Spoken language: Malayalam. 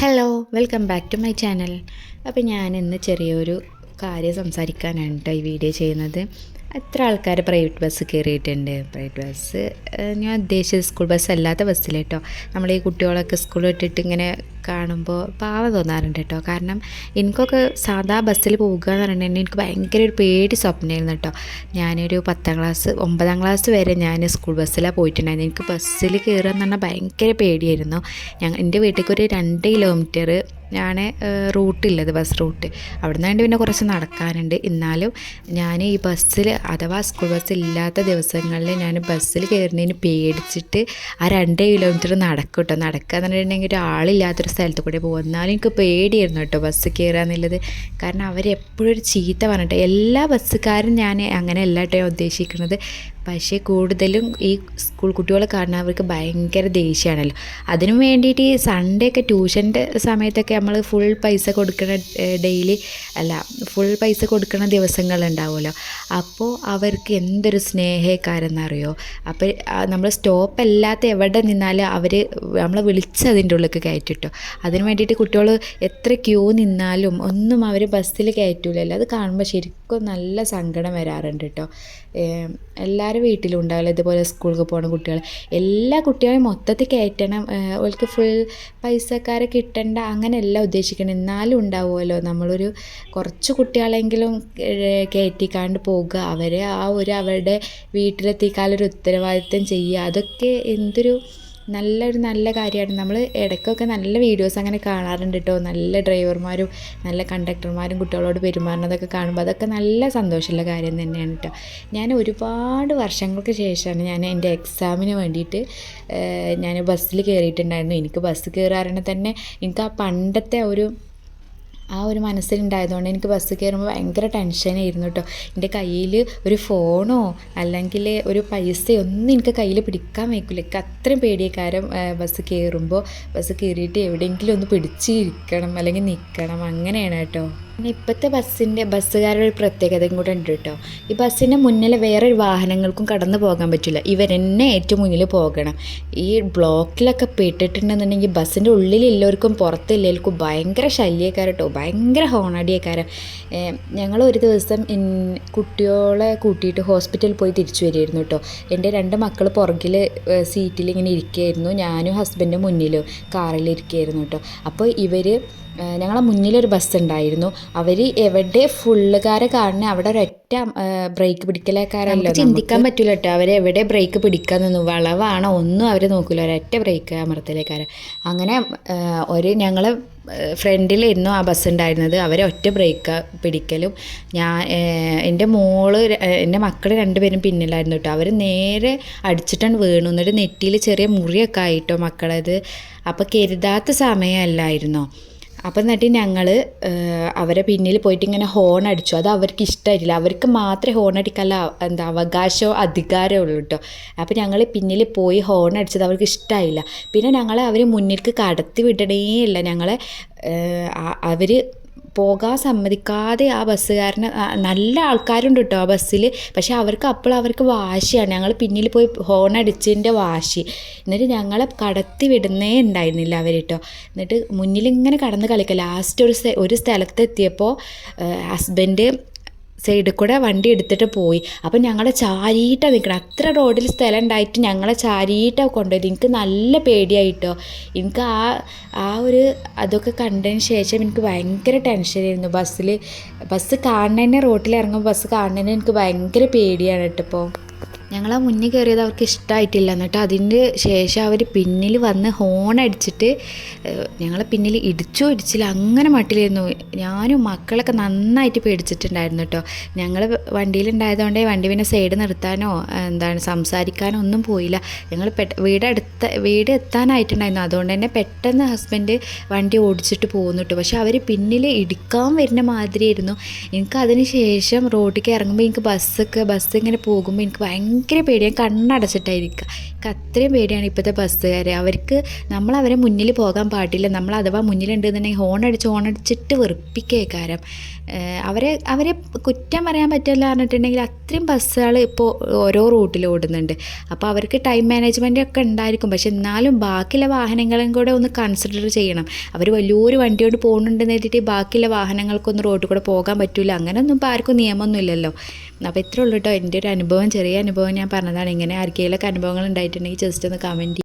Hello welcome back to my channel അപ്പോൾ ഞാൻ ഇന്ന് ചെറിയൊരു കാര്യം സംസാരിക്കാനാണ് കേട്ടോ ഈ വീഡിയോ ചെയ്യുന്നത്. എത്ര ആൾക്കാർ പ്രൈവറ്റ് ബസ് കയറിയിട്ടുണ്ട് പ്രൈവറ്റ് ബസ് ഞാൻ ഉദ്ദേശിച്ചത് സ്കൂൾ ബസ് അല്ലാത്ത ബസ്സിൽ കേട്ടോ നമ്മൾ ഈ കുട്ടികളൊക്കെ സ്കൂൾ വിട്ടിട്ട് ഇങ്ങനെ കാണുമ്പോൾ പാവ തോന്നാറുണ്ട് കേട്ടോ. കാരണം എനിക്കൊക്കെ സാധാ ബസ്സിൽ പോകുക എന്ന് പറഞ്ഞിട്ടുണ്ടെങ്കിൽ എനിക്ക് ഭയങ്കര ഒരു പേടി സ്വപ്നമായിരുന്നു കേട്ടോ. ഞാനൊരു പത്താം ക്ലാസ് ഒമ്പതാം ക്ലാസ് വരെ ഞാൻ സ്കൂൾ ബസ്സിലാണ് പോയിട്ടുണ്ടായിരുന്നു. എനിക്ക് ബസ്സിൽ കയറുക എന്ന് പറഞ്ഞാൽ ഭയങ്കര പേടിയായിരുന്നു. ഞങ്ങൾ എന്റെ വീട്ടിലേക്ക് ഒരു രണ്ട് കിലോമീറ്റർ ഞാൻ റൂട്ടില്ലത് ബസ് റൂട്ട് അവിടെ നിന്ന് പിന്നെ കുറച്ച് നടക്കാനുണ്ട്. എന്നാലും ഞാൻ ഈ ബസ്സിൽ അഥവാ സ്കൂൾ ബസ് ഇല്ലാത്ത ദിവസങ്ങളിൽ ഞാൻ ബസ്സിൽ കയറുന്നതിന് പേടിച്ചിട്ട് ആ രണ്ട് കിലോമീറ്റർ നടക്കും കേട്ടോ. നടക്കുക എന്ന് പറഞ്ഞിട്ടുണ്ടെങ്കിൽ ഒരാളില്ലാത്തൊരു സ്ഥലത്ത് കൂടെ പോകും. എന്നാലും എനിക്ക് പേടിയായിരുന്നു കേട്ടോ ബസ് കയറുക എന്നുള്ളത് കാരണം അവരെപ്പോഴും ഒരു ചീത്ത പറഞ്ഞിട്ട് എല്ലാ ബസ്സുകാരും ഞാൻ അങ്ങനെ അല്ല കേട്ടോ ഉദ്ദേശിക്കുന്നത്. പക്ഷേ കൂടുതലും ഈ സ്കൂൾ കുട്ടികളെ കാരണം അവർക്ക് ഭയങ്കര ദേഷ്യമാണല്ലോ അതിനു വേണ്ടിയിട്ട് ഈ സൺഡേ ഒക്കെ ട്യൂഷന്റെ സമയത്തൊക്കെ നമ്മൾ ഫുൾ പൈസ കൊടുക്കുന്ന ഡെയിലി അല്ല ഫുൾ പൈസ കൊടുക്കണ ദിവസങ്ങളുണ്ടാവുമല്ലോ. അപ്പോൾ അവർക്ക് എന്തൊരു സ്നേഹക്കാരെന്നറിയോ? അപ്പോൾ നമ്മൾ സ്റ്റോപ്പ് അല്ലാത്ത എവിടെ നിന്നാലും അവർ നമ്മളെ വിളിച്ച് അതിന്റെ ഉള്ളിലേക്ക് കയറ്റിട്ടോ. അതിന് വേണ്ടിയിട്ട് കുട്ടികൾ എത്ര ക്യൂ നിന്നാലും ഒന്നും അവർ ബസ്സിൽ കയറ്റൂലല്ലോ. അത് കാണുമ്പോൾ ശരിക്കും നല്ല സങ്കടം വരാറുണ്ട് കേട്ടോ എല്ലാവരും വീട്ടിലും ഉണ്ടാവില്ല. ഇതുപോലെ സ്കൂളിൽ പോകുന്ന കുട്ടികൾ എല്ലാ കുട്ടികളെയും മൊത്തത്തിൽ കയറ്റണം. ഓൾക്ക് ഫുൾ പൈസക്കാരെ കിട്ടണ്ട അങ്ങനെയല്ല ഉദ്ദേശിക്കണം. എന്നാലും ഉണ്ടാവുമല്ലോ. നമ്മളൊരു കുറച്ച് കുട്ടികളെങ്കിലും കയറ്റിക്കാണ്ട് പോകുക. അവരെ ആ ഒരു അവരുടെ വീട്ടിലെത്തിക്കാനൊരു ഉത്തരവാദിത്തം ചെയ്യുക. അതൊക്കെ എന്തൊരു നല്ലൊരു നല്ല കാര്യമാണ്. നമ്മൾ ഇടയ്ക്കൊക്കെ നല്ല വീഡിയോസ് അങ്ങനെ കാണാറുണ്ട് കേട്ടോ നല്ല ഡ്രൈവർമാരും നല്ല കണ്ടക്ടർമാരും കുട്ടികളോട് പെരുമാറുന്നതൊക്കെ കാണുമ്പോൾ അതൊക്കെ നല്ല സന്തോഷമുള്ള കാര്യം തന്നെയാണ് കേട്ടോ ഞാൻ ഒരുപാട് വർഷങ്ങൾക്ക് ശേഷമാണ് ഞാൻ എന്റെ എക്സാമിന് വേണ്ടിയിട്ട് ഞാൻ ബസ്സിൽ കയറിയിട്ടുണ്ടായിരുന്നു. എനിക്ക് ബസ് കയറാറുണ്ടെങ്കിൽ തന്നെ എനിക്ക് ആ പണ്ടത്തെ ഒരു ആ ഒരു മനസ്സിലുണ്ടായതുകൊണ്ട് എനിക്ക് ബസ് കയറുമ്പോൾ ഭയങ്കര ടെൻഷനായിരുന്നു കേട്ടോ എന്റെ കയ്യിൽ ഒരു ഫോണോ അല്ലെങ്കിൽ ഒരു പൈസയോ ഒന്നും എനിക്ക് കയ്യിൽ പിടിക്കാൻ വയ്ക്കില്ല എനിക്ക് അത്രയും പേടിയക്കാരം ബസ് കയറുമ്പോൾ ബസ് കയറിയിട്ട് എവിടെയെങ്കിലും ഒന്ന് പിടിച്ചിരിക്കണം അല്ലെങ്കിൽ നിൽക്കണം അങ്ങനെയാണ് കേട്ടോ. പിന്നെ ഇപ്പോഴത്തെ ബസ്സിന്റെ ബസ്സുകാരുടെ ഒരു പ്രത്യേകതയും കൂടെ ഉണ്ട് കേട്ടോ. ഈ ബസ്സിന്റെ മുന്നിൽ വേറെ വാഹനങ്ങൾക്കും കടന്നു പോകാൻ പറ്റില്ല. ഇവർ തന്നെ ഏറ്റവും മുന്നിൽ പോകണം. ഈ ബ്ലോക്കിലൊക്കെ പെട്ടിട്ടുണ്ടെന്നുണ്ടെങ്കിൽ ബസ്സിന്റെ ഉള്ളിലുള്ളവർക്കും പുറത്തില്ലേൽക്കും ഭയങ്കര ശല്യക്കാരം കേട്ടോ ഭയങ്കര ഹോണടിയക്കാരം. ഞങ്ങൾ ഒരു ദിവസം കുട്ടികളെ കൂട്ടിയിട്ട് ഹോസ്പിറ്റലിൽ പോയി തിരിച്ചു വരികയായിരുന്നു കേട്ടോ. എന്റെ രണ്ട് മക്കൾ പുറകിൽ സീറ്റിൽ ഇങ്ങനെ ഇരിക്കുകയായിരുന്നു. ഞാനും ഹസ്ബൻഡും മുന്നിലും കാറിൽ ഇരിക്കുകയായിരുന്നു കേട്ടോ. അപ്പോൾ ഇവർ ഞങ്ങളെ മുന്നിലൊരു ബസ് ഉണ്ടായിരുന്നു അവർ എവിടെ ഫുള്ളുകാരെ കാണുന്ന അവിടെ ഒരൊറ്റ ബ്രേക്ക് പിടിക്കലേക്കാരല്ലോ. ചിന്തിക്കാൻ പറ്റില്ല കേട്ടോ അവരെവിടെ ബ്രേക്ക് പിടിക്കാൻ നിന്നു? വളവാണോ? ഒന്നും അവർ നോക്കില്ല ഒരൊറ്റ ബ്രേക്ക് അമർത്തലേക്കാരൻ. അങ്ങനെ ഒരു ഞങ്ങൾ ഫ്രണ്ടിലായിരുന്നു ആ ബസ് ഉണ്ടായിരുന്നത്. അവരെ ഒറ്റ ബ്രേക്ക് പിടിക്കലും. ഞാൻ എന്റെ മോൾ എന്റെ മക്കൾ രണ്ടുപേരും പിന്നിലായിരുന്നു കേട്ടോ അവർ നേരെ അടിച്ചിട്ടാണ് വീണു. എന്നിട്ട് നെറ്റിയിൽ ചെറിയ മുറിയൊക്കെ ആയിട്ടോ മക്കളത്. അപ്പോൾ കരുതാത്ത സമയമല്ലായിരുന്നോ അപ്പം എന്നിട്ട് ഞങ്ങൾ അവരെ പിന്നിൽ പോയിട്ട് ഇങ്ങനെ ഹോൺ അടിച്ചു. അത് അവർക്ക് ഇഷ്ടമായിട്ടില്ല അവർക്ക് മാത്രമേ ഹോൺ അടിക്കാനുള്ള എന്താ അവകാശമോ അധികാരമോ ഉള്ളൂ കേട്ടോ അപ്പോൾ ഞങ്ങൾ പിന്നിൽ പോയി ഹോൺ അടിച്ചത് അവർക്ക് ഇഷ്ടമായില്ല പിന്നെ ഞങ്ങളെ അവർ മുന്നിലേക്ക് കടത്തി വിടണേ ഇല്ല ഞങ്ങളെ അവർ പോകാൻ സമ്മതിക്കാതെ ആ ബസ്സുകാരനെ നല്ല ആൾക്കാരുണ്ട് കേട്ടോ ആ ബസ്സിൽ പക്ഷെ അവർക്ക് അപ്പോൾ അവർക്ക് വാശിയാണ്. ഞങ്ങൾ പിന്നിൽ പോയി ഹോൺ അടിച്ചതിന്റെ വാശി. എന്നിട്ട് ഞങ്ങളെ കടത്തി വിടുന്നേ ഉണ്ടായിരുന്നില്ല അവർ കേട്ടോ എന്നിട്ട് മുന്നിൽ ഇങ്ങനെ കടന്ന് കളിക്കുക. ലാസ്റ്റ് ഒരു ഒരു സ്ഥലത്തെത്തിയപ്പോൾ ഹസ്ബൻഡ് സൈഡിൽ കൂടെ വണ്ടി എടുത്തിട്ട് പോയി. അപ്പം ഞങ്ങളെ ചാരിയിട്ടാണ് നിൽക്കണം അത്ര റോഡിൽ സ്ഥലം ഉണ്ടായിട്ട് ഞങ്ങളെ ചാരിയിട്ടാണ് കൊണ്ടുപോയത്. എനിക്ക് നല്ല പേടിയായിട്ടോ. എനിക്ക് ആ ആ ഒരു അതൊക്കെ കണ്ടതിന് ശേഷം എനിക്ക് ഭയങ്കര ടെൻഷനായിരുന്നു. ബസ്സിൽ ബസ് കാണുന്നതന്നെ റോട്ടിൽ ഇറങ്ങുമ്പോൾ ബസ് കാണുന്നതന്നെ എനിക്ക് ഭയങ്കര പേടിയാണ് കേട്ടോ ഇപ്പോൾ ഞങ്ങൾ ആ മുന്നിൽ കയറിയത് അവർക്ക് ഇഷ്ടമായിട്ടില്ല എന്നിട്ട് അതിന്റെ ശേഷം അവർ പിന്നിൽ വന്ന് ഹോൺ അടിച്ചിട്ട് ഞങ്ങളെ പിന്നിൽ ഇടിച്ചോ ഇടിച്ചില്ല അങ്ങനെ മട്ടിലായിരുന്നു ഞാനും മക്കളൊക്കെ നന്നായിട്ട് പേടിച്ചിട്ടുണ്ടായിരുന്നു കേട്ടോ. ഞങ്ങൾ വണ്ടിയിലുണ്ടായതുകൊണ്ട് വണ്ടി പിന്നെ സൈഡ് നിർത്താനോ എന്താണ് സംസാരിക്കാനോ ഒന്നും പോയില്ല. ഞങ്ങൾ പെട്ട വീട് അടുത്ത വീട് എത്താനായിട്ടുണ്ടായിരുന്നു. അതുകൊണ്ട് തന്നെ പെട്ടെന്ന് ഹസ്ബൻഡ് വണ്ടി ഓടിച്ചിട്ട് പോകുന്നു കേട്ടോ. പക്ഷെ അവർ പിന്നിൽ ഇടിക്കാൻ വരുന്ന മാതിരിയായിരുന്നു. എനിക്ക് അതിന് ശേഷം റോഡിലേക്ക് ഇറങ്ങുമ്പോൾ എനിക്ക് ബസ്സൊക്കെ ബസ് ഇങ്ങനെ പോകുമ്പോൾ എനിക്ക് ഭയങ്കര ഭയങ്കര പേടിയാണ് കണ്ണടച്ചിട്ടായിരിക്കുക അത്രയും പേടിയാണ് ഇപ്പോഴത്തെ ബസ്സുകാർ അവർക്ക് നമ്മൾ അവരെ മുന്നിൽ പോകാൻ പാടില്ല. നമ്മൾ അഥവാ മുന്നിലുണ്ടെന്നുണ്ടെങ്കിൽ ഹോൺ അടിച്ച് ഹോൺ അടിച്ചിട്ട് വെറുപ്പിക്കേ കാരം അവരെ അവരെ കുറ്റം പറയാൻ പറ്റില്ല പറഞ്ഞിട്ടുണ്ടെങ്കിൽ അത്രയും ബസ്സുകൾ ഇപ്പോൾ ഓരോ റൂട്ടിൽ ഓടുന്നുണ്ട്. അപ്പോൾ അവർക്ക് ടൈം മാനേജ്മെന്റ് ഒക്കെ ഉണ്ടായിരിക്കും. പക്ഷെ എന്നാലും ബാക്കിയുള്ള വാഹനങ്ങളും കൂടെ ഒന്ന് കൺസിഡർ ചെയ്യണം. അവർ വലിയൊരു വണ്ടിയോട് പോകുന്നുണ്ടെന്ന് കരുതിയിട്ട് ബാക്കിയുള്ള വാഹനങ്ങൾക്കൊന്നും റോഡിൽ കൂടെ പോകാൻ പറ്റില്ല അങ്ങനെയൊന്നും ഇപ്പോൾ ആർക്കും നിയമമൊന്നുമില്ലല്ലോ അപ്പോൾ ഇത്രയുള്ളൂ കേട്ടോ എന്റെ ഒരു അനുഭവം ചെറിയ അനുഭവം. ഞാൻ പറഞ്ഞതാണ് ഇങ്ങനെ ആർക്കെങ്കിലൊക്കെ അനുഭവങ്ങൾ ഉണ്ടായിട്ടുണ്ടെങ്കിൽ ജസ്റ്റ് ഒന്ന് കമന്റ്